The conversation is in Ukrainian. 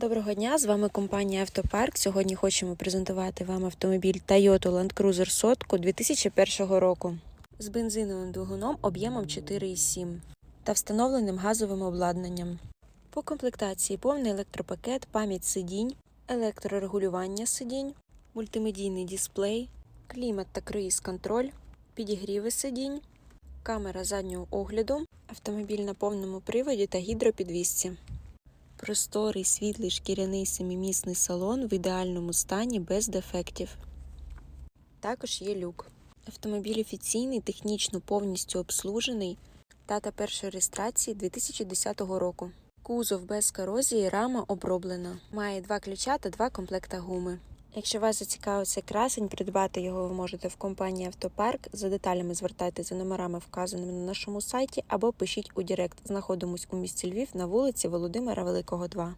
Доброго дня, з вами компанія Автопарк. Сьогодні хочемо презентувати вам автомобіль Toyota Land Cruiser сотку 2001 року з бензиновим двигуном об'ємом 4,7 та встановленим газовим обладнанням. По комплектації повний електропакет, пам'ять сидінь, електрорегулювання сидінь, мультимедійний дисплей, клімат та круїз-контроль, підігріви сидінь, камера заднього огляду, автомобіль на повному приводі та гідропідвісці. Просторий, світлий шкіряний семімісний салон в ідеальному стані без дефектів. Також є люк. Автомобіль офіційний, технічно повністю обслужений. Дата першої реєстрації 2010 року. Кузов без корозії, рама оброблена. Має два ключа та два комплекта гуми. Якщо вас зацікавив цей красень, придбати його ви можете в компанії Автопарк. За деталями звертайтеся за номерами, вказаними на нашому сайті, або пишіть у Директ. Знаходимось у місті Львів на вулиці Володимира Великого, 2.